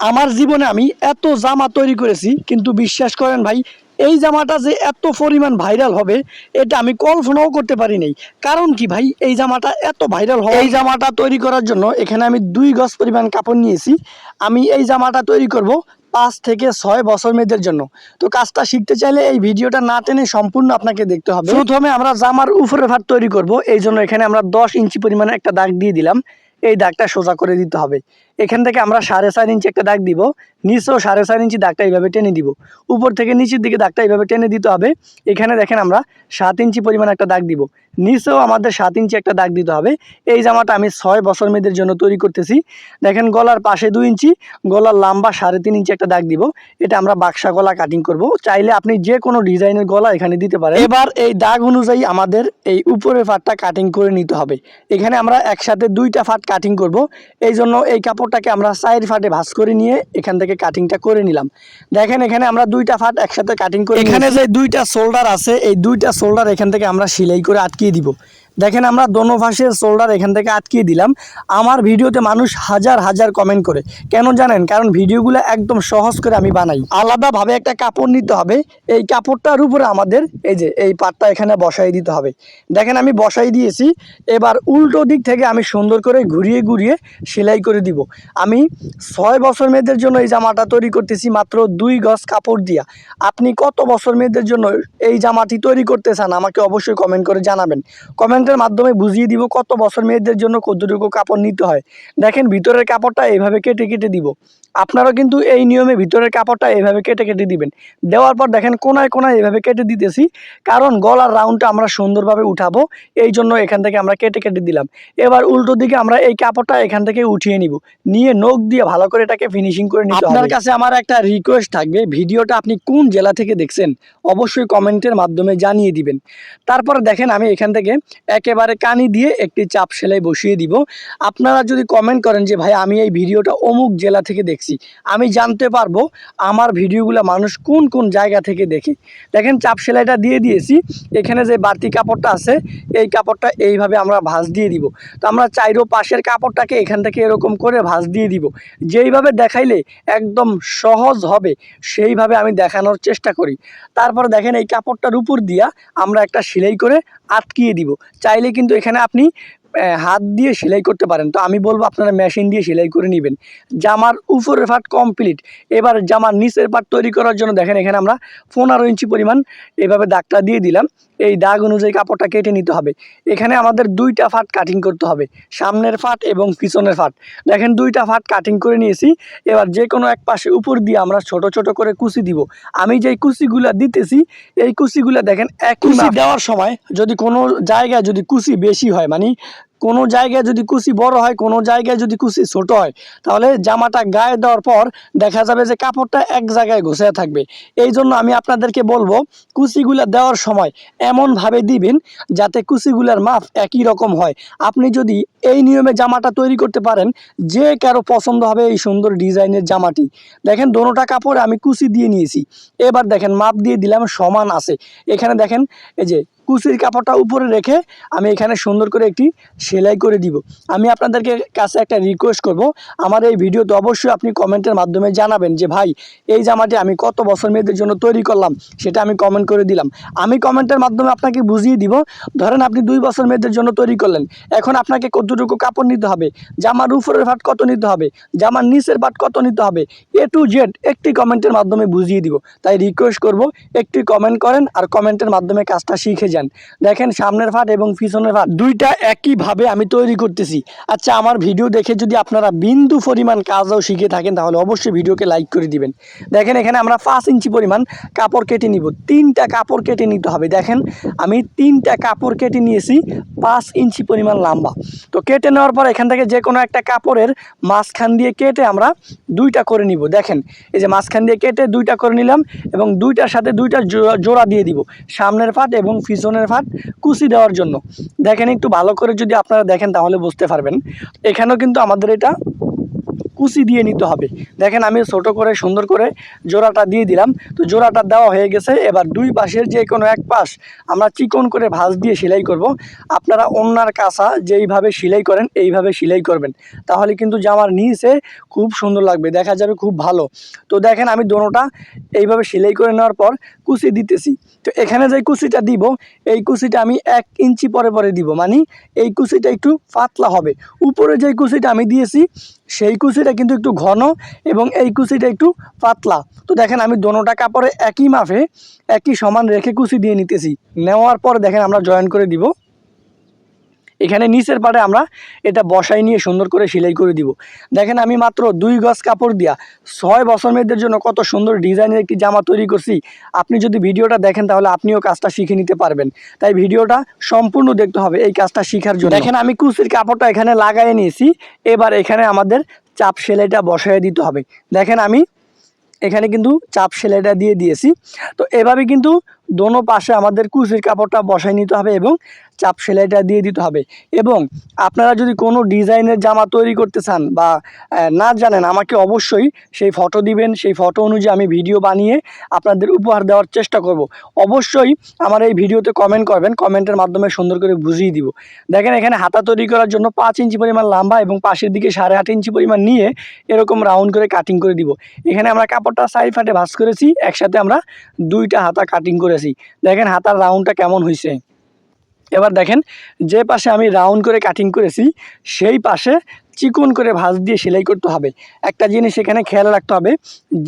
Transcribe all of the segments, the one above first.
আমার জীবনে আমি এত জামা তৈরি করেছি কিন্তু বিশ্বাস করেন ভাই এই জামাটা যে এত পরিমাণ ভাইরাল হবে এটা আমি কল্পনাও করতে পারি নাই। কারণ কি ভাই এই জামাটা এত ভাইরাল হবে এই জামাটা তৈরি করার জন্য এখানে আমি দুই গজ পরিমাণ কাপড় নিয়েছি। আমি এই জামাটা তৈরি করব পাঁচ থেকে ছয় বছর মেয়েদের জন্য। তো কাজটা শিখতে চাইলে এই ভিডিওটা না টেনে সম্পূর্ণ আপনাকে দেখতে হবে। প্রথমে আমরা জামার উপরে ভাত তৈরি করব এই জন্য এখানে আমরা দশ ইঞ্চি পরিমাণে একটা দাগ দিয়ে দিলাম। এই দাগটা সোজা করে দিতে হবে। এখান থেকে আমরা সাড়ে চার ইঞ্চি একটা দাগ দিব, নিচেও সাড়ে চার ইঞ্চি দাগটা এইভাবে টেনে দিব। উপর থেকে নিচের দিকে দাগটা এইভাবে টেনে দিতে হবে। এখানে দেখেন আমরা সাত ইঞ্চি পরিমাণ একটা দাগ দিব। নিচেও আমাদের সাত ইঞ্চি একটা দাগ দিতে হবে। এই জামাটা আমি ছয় বছর মেয়েদের জন্য তৈরি করতেছি। দেখেন গলার পাশে দুই ইঞ্চি, গলার লম্বা সাড়ে তিন ইঞ্চি একটা দাগ দিব। এটা আমরা বাক্সা গলা কাটিং করব। চাইলে আপনি যে কোনো ডিজাইনের গলা এখানে দিতে পারেন। এবার এই দাগ অনুযায়ী আমাদের এই উপরের ফাটটা কাটিং করে নিতে হবে। এখানে আমরা একসাথে দুইটা ফাট কাটিং করব। এই জন্য এই কাপড়টাকে আমরা সাইড ফাটে ভাঁজ করে নিয়ে এখান থেকে কাটিংটা করে নিলাম। দেখেন এখানে আমরা দুইটা ফাট একসাথে কাটিং করে এখানে যে দুইটা শোল্ডার আছে এই দুইটা শোল্ডার এখান থেকে আমরা সেলাই করে আটকিয়ে দিব। দেখেন আমরা দোনো পাশের শোল্ডার এখান থেকে আটকিয়ে দিলাম। আমার ভিডিওতে মানুষ হাজার হাজার কমেন্ট করে। কেন জানেন? কারণ ভিডিওগুলো একদম সহজ করে আমি বানাই। আলাদাভাবে একটা কাপড় নিতে হবে। এই কাপড়টার উপরে আমাদের এই যে, এই পাটটা এখানে বসাই দিতে হবে। দেখেন আমি বসাই দিয়েছি। এবার উল্টো দিক থেকে আমি সুন্দর করে ঘুরিয়ে ঘুরিয়ে সেলাই করে দিব। আমি ছয় বছর মেয়েদের জন্য এই জামাটা তৈরি করতেছি মাত্র দুই গজ কাপড় দিয়া। আপনি কত বছর মেয়েদের জন্য এই জামাটি তৈরি করতে চান আমাকে অবশ্যই কমেন্ট করে জানাবেন। কমেন্টের মাধ্যমে বুঝিয়ে দিব কত বছর মেয়েদের জন্য কতটুকু কাপড় নিতে হয়। দেখেন ভিতরের কাপড়টা এইভাবে কেটে কেটে দিব। আপনারাও কিন্তু এই নিয়মে ভিতরের কাপড়টা এইভাবে কেটে কেটে দিবেন। দেওয়ার পর দেখেন কোনায় কোনায় এইভাবে কেটে দিতেছি কারণ গলার রাউন্ডটা আমরা সুন্দরভাবে উঠাবো এই জন্য এখান থেকে আমরা কেটে কেটে দিলাম। এবার উল্টো দিকে আমরা এই কাপড়টা এখান থেকে উঠিয়ে নিব। নিয়ে নখ দিয়ে ভালো করে এটাকে ফিনিশিং করে নিতে আপনার কাছে আমার একটা রিকোয়েস্ট থাকবে ভিডিওটা আপনি কোন জেলা থেকে দেখছেন অবশ্যই কমেন্টের মাধ্যমে জানিয়ে দিবেন। তারপরে দেখেন আমি এখান থেকে একেবারে কানি দিয়ে একটি চাপ সেলাই বসিয়ে দিব। আপনারা যদি কমেন্ট করেন যে ভাই আমি এই ভিডিওটা অমুক জেলা থেকে দেখছি। আমি জানতে পারব আমার ভিডিওগুলো মানুষ কোন কোন জায়গা থেকে দেখে। দেখেন চাপ সেলাইটা দিয়ে দিয়েছি। এখানে যে বাড়তি কাপড়টা আছে, এই কাপড়টা এইভাবে আমরা ভাঁজ দিয়ে দিব। তো আমরা চাইরো পাশের কাপড়টাকে এখান থেকে এরকম করে ভাঁজ দিয়ে দিব। যেইভাবে দেখাইলে একদম সহজ হবে, সেইভাবে আমি দেখানোর চেষ্টা করি। তারপর দেখেন এই কাপড়টার উপর দিয়া আমরা একটা সেলাই করে আটকিয়ে দিব। চাইলে কিন্তু এখানে আপনি হাত দিয়ে সেলাই করতে পারেন। তো আমি বলব আপনারা মেশিন দিয়ে সেলাই করে নেবেন। জামার উপরের পার্ট কমপ্লিট এবার জামার নিচের পার্ট তৈরি করার জন্য দেখেন এখানে আমরা পনেরো ইঞ্চি পরিমাণ এভাবে দাগটা দিয়ে দিলাম। এই দাগ অনুযায়ী কাপড়টা কেটে নিতে হবে। এখানে আমাদের দুইটা ফাট কাটিং করতে হবে। সামনের ফাট এবং পিছনের ফাট দেখেন দুইটা ফাট কাটিং করে নিয়েছি। এবার যে কোনো এক পাশে উপর দিয়ে আমরা ছোট ছোট করে কুচি দিব। আমি যেই কুচিগুলা দিতেছি এই কুচিগুলা দেখেন এক কুচি দেওয়ার সময় যদি কোনো জায়গায় যদি কুচি বেশি হয় মানে কোনো জায়গায় যদি কুচি বড় হয়, কোনো জায়গায় যদি কুচি ছোট হয়, তাহলে জামাটা গায়ে দেওয়ার পর দেখা যাবে যে কাপড়টা এক জায়গায় ঘষে থাকবে। এই জন্য আমি আপনাদেরকে বলব কুচিগুলা দেওয়ার সময় এমনভাবে দিবেন যাতে কুচিগুলার মাপ একই রকম হয়। আপনি যদি এই নিয়মে জামাটা তৈরি করতে পারেন, যে কারও পছন্দ হবে এই সুন্দর ডিজাইনের জামাটি। দেখেন দোনোটা কাপড় আমি কুচি দিয়ে নিয়েছি। এবার দেখেন মাপ দিয়ে দিলাম সমান আছে। এখানে দেখেন, এই যে কুচির কাপড়টা উপরে রেখে আমি এখানে সুন্দর করে একটি সেলাই করে দিব। আমি আপনাদেরকে কাছে একটা রিকোয়েস্ট করব। আমার এই ভিডিওতে অবশ্যই আপনি কমেন্টের মাধ্যমে জানাবেন যে, ভাই, এই জামাটি আমি কত বছর মেয়েদের জন্য তৈরি করলাম? সেটা আমি কমেন্ট করে দিলাম। আমি কমেন্টের মাধ্যমে আপনাকে বুঝিয়ে দিব, ধরেন আপনি দুই বছর মেয়েদের জন্য তৈরি করলেন। এখন আপনাকে কতটুকু কাপড় নিতে হবে? জামার উপরের ভাট কত নিতে হবে? জামার নিচের ভাট কত নিতে হবে? এ টু জেড একটি কমেন্টের মাধ্যমে বুঝিয়ে দিব। তাই রিকোয়েস্ট করব, একটি কমেন্ট করেন আর কমেন্টের মাধ্যমে কাজটা শিখে যান। দেখেন সামনের ফাট এবং পিছনের ফাট দুইটা একইভাবে আমি তৈরি করতেছি। আচ্ছা আমার ভিডিও দেখে যদি আপনারা বিন্দু পরিমাণ কাজও শিখে থাকেন, তাহলে অবশ্যই ভিডিওকে লাইক করে দিবেন। দেখেন, এখানে আমরা পাঁচ ইঞ্চি পরিমাণ কাপড় কেটে নিব। তিনটা কাপড় কেটে নিতে হবে। দেখেন, আমি তিনটা কাপড় কেটে নিয়েছি, পাঁচ ইঞ্চি পরিমাণ লম্বা। তো কেটে নেওয়ার পর এখান থেকে যে কোনো একটা কাপড়ের মাঝখান দিয়ে কেটে আমরা দুইটা করে নিব। দেখেন, এই যে মাঝখান দিয়ে কেটে দুইটা করে নিলাম এবং দুইটার সাথে দুইটা জোড়া- দিয়ে দিব। সামনের ফাট এবং পিছনের ফাট কুচি দেওয়ার জন্য। দেখেন একটু ভালো করে যদি আপনারা দেখেন তাহলে বুঝতে পারবেন। এখানেও কিন্তু আমাদের এটা কুচি দিয়ে নিতে হবে। দেখেন আমি ছোট করে, সুন্দর করে জোড়াটা দিয়ে দিলাম। তো জোড়াটা দেওয়া হয়ে গেছে। এবার দুই পাশের যে কোনো এক পাশ আমরা চিকন করে ভাঁজ দিয়ে সেলাই করব। আপনারা অন্যার কাঁচা যেইভাবে সেলাই করেন, এইভাবে সেলাই করবেন। তাহলে কিন্তু জামার নিচে খুব সুন্দর লাগবে, দেখা যাবে খুব ভালো। তো দেখেন আমি দোনোটা এইভাবে সেলাই করে নেওয়ার পর কুচি দিতেছি। তো এখানে যে কুচিটা দিব, এই কুচিটা আমি এক ইঞ্চি পরে পরে দিব। মানে এই কুচিটা একটু পাতলা হবে। উপরে যে কুচিটা আমি দিয়েছি সেই কুচিটা কিন্তু একটু ঘন এবং এই কুচিটা একটু পাতলা। তো দেখেন আমি দোনোটা কাপড়ে একই মাপে একই সমান রেখে কুচি দিয়ে নিতেছি। নেওয়ার পর দেখেন আমরা জয়েন করে দিব। এখানে নিচের পাড়ে আমরা এটা বসাই নিয়ে সুন্দর করে সেলাই করে দিব। দেখেন আমি মাত্র দুই গজ কাপড় দিয়া ছয় বছর মেয়েদের জন্য কত সুন্দর ডিজাইনের একটি জামা তৈরি করছি। আপনি যদি ভিডিওটা দেখেন তাহলে আপনিও কাজটা শিখে নিতে পারবেন। তাই ভিডিওটা সম্পূর্ণ দেখতে হবে এই কাজটা শেখার জন্য। দেখেন আমি কুচির কাপড়টা এখানে লাগাই নিয়েছি। এবার এখানে আমাদের চাপ সেলাইটা বসায় দিতে হবে। দেখেন আমি এখানে কিন্তু চাপ সেলাইটা দিয়ে দিয়েছি। তো এভাবে কিন্তু দোনো পাশে আমাদের কুচির কাপড়টা বসাই নিতে হবে এবং চাপ সেলাইটা দিয়ে দিতে হবে। এবং আপনারা যদি কোনো ডিজাইনের জামা তৈরি করতে চান বা না জানেন, আমাকে অবশ্যই সেই ফটো দিবেন। সেই ফটো অনুযায়ী আমি ভিডিও বানিয়ে আপনাদের উপহার দেওয়ার চেষ্টা করব। অবশ্যই আমার এই ভিডিওতে কমেন্ট করবেন। কমেন্টের মাধ্যমে সুন্দর করে বুঝিয়ে দিব। দেখেন, এখানে হাতা তৈরি করার জন্য পাঁচ ইঞ্চি পরিমাণ লম্বা এবং পাশের দিকে সাড়ে আট ইঞ্চি পরিমাণ নিয়ে এরকম রাউন্ড করে কাটিং করে দিব। এখানে আমরা কাপড়টা সাইড ফাটে ভাঁজ করেছি। একসাথে আমরা দুইটা হাতা কাটিং করেছি। দেখেন হাতার রাউন্ডটা কেমন হয়েছে এবার দেখেন, যে পাশে আমি রাউন্ড করে কাটিং করেছি, সেই পাশে চিকন করে ভাঁজ দিয়ে সেলাই করতে হবে। একটা জিনিস এখানে খেয়াল রাখতে হবে,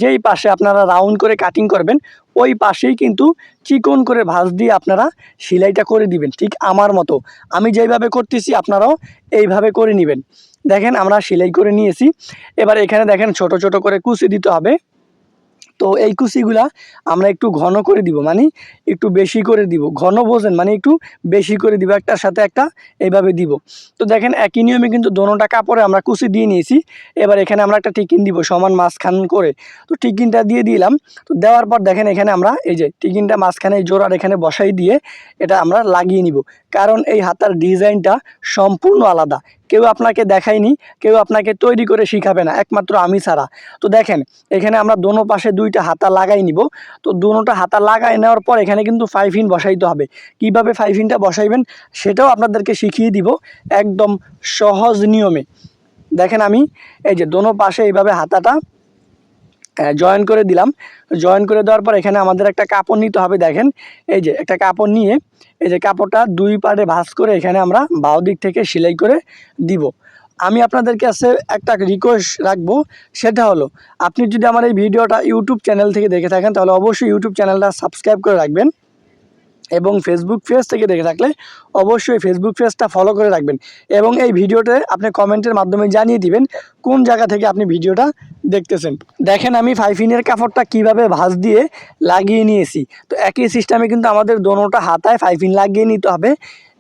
যেই পাশে আপনারা রাউন্ড করে কাটিং করবেন, ওই পাশেই কিন্তু চিকন করে ভাঁজ দিয়ে আপনারা সেলাইটা করে দিবেন, ঠিক আমার মতো। আমি যেইভাবে করতেছি, আপনারাও এইভাবে করে নেবেন। দেখেন আমরা সেলাই করে নিয়েছি। এবার এখানে দেখেন ছোট ছোট করে কুচি দিতে হবে। তো এই কুচিগুলা আমরা একটু ঘন করে দিব মানে একটু বেশি করে দিব। ঘন বোঝেন মানে একটু বেশি করে দিব, একটার সাথে একটা এইভাবে দিব। তো দেখেন, একই নিয়মে কিন্তু দোনোটা কাপড়ে আমরা কুচি দিয়ে নিয়েছি। এবার এখানে আমরা একটা টিকিন দিব সমান মাঝখান করে। তো টিকিনটা দিয়ে দিলাম। তো দেওয়ার পর দেখেন, এখানে আমরা এই যে টিকিনটা মাঝখানে জোড়ার এখানে বসাই দিয়ে এটা আমরা লাগিয়ে নিব। কারণ এই হাতার ডিজাইনটা সম্পূর্ণ আলাদা। কেউ আপনাকে দেখায়নি, কেউ আপনাকে তৈরি করে শিখাবে না, একমাত্র আমি ছাড়া। তো দেখেন, এখানে আমরা দোনো পাশে দুইটা হাতা লাগাই নিব। তো দোনোটা হাতা লাগাই নেওয়ার পর এখানে কিন্তু ফাইভ ইন বসাইতে হবে। কীভাবে ফাইভ ইনটা বসাইবেন, সেটাও আপনাদেরকে শিখিয়ে দিব একদম সহজ নিয়মে। দেখেন আমি, এই যে দোনো পাশে এইভাবে হাতাটা জয়েন করে দিলাম। জয়েন করে দেওয়ার পর এখানে আমাদের একটা কাপড় নিতে হবে, দেখেন। এই যে একটা কাপড় নিয়ে, এই যে কাপড়টা দুই পাড়ে ভাঁজ করে এখানে আমরা বাউ দিক থেকে সেলাই করে দিব। আমি আপনাদের কাছে একটা রিকোয়েস্ট রাখব, সেটা হলো, আপনি যদি আমার এই ভিডিওটা ইউটিউব চ্যানেল থেকে দেখে থাকেন, তাহলে অবশ্যই ইউটিউব চ্যানেলটা সাবস্ক্রাইব করে রাখবেন এবং ফেসবুক পেজ থেকে দেখে থাকলে অবশ্যই ফেসবুক পেজটা ফলো করে রাখবেন এবং এই ভিডিওতে আপনি কমেন্টের মাধ্যমে জানিয়ে দিবেন কোন জায়গা থেকে আপনি ভিডিওটা দেখতেছেন। দেখেন আমি ফাইফিনের কাপড়টা কীভাবে ভাঁজ দিয়ে লাগিয়ে নিয়েছি। তো একই সিস্টেমে কিন্তু আমাদের দোনোটা হাতায় ফাইফিন লাগিয়ে নিতে হবে।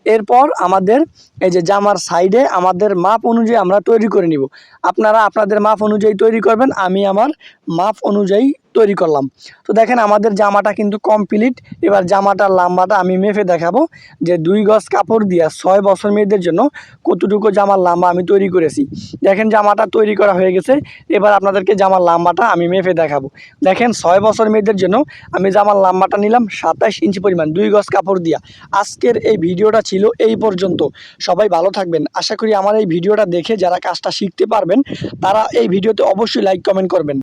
এরপর আমাদের এই যে জামার সাইডে আমাদের মাপ অনুযায়ী আমরা তৈরি করে নিব। আপনারা আপনাদের মাপ অনুযায়ী তৈরি করবেন, আমি আমার মাপ অনুযায়ী তৈরি করলাম। তো দেখেন আমাদের জামাটা কিন্তু কমপ্লিট এবার জামাটার লাম্বাটা আমি মেপে দেখাবো যে দুই গজ কাপড় দিয়া ছয় বছর মেয়েদের জন্য কতটুকু জামার লাম্বা আমি তৈরি করেছি। দেখেন জামাটা তৈরি করা হয়ে গেছে। এবার আপনাদেরকে জামার লাম্বাটা আমি মেপে দেখাবো। দেখেন ছয় বছর মেয়েদের জন্য আমি জামার লাম্বাটা নিলাম সাতাইশ ইঞ্চি পরিমাণ, দুই গজ কাপড় দিয়া। আজকের এই ভিডিওটা ছিল এই পর্যন্ত। সবাই ভালো থাকবেন। আশা করি আমার এই ভিডিওটা দেখে যারা কাজটা শিখতে পারবেন, তারা এই ভিডিওতে অবশ্যই লাইক কমেন্ট করবেন।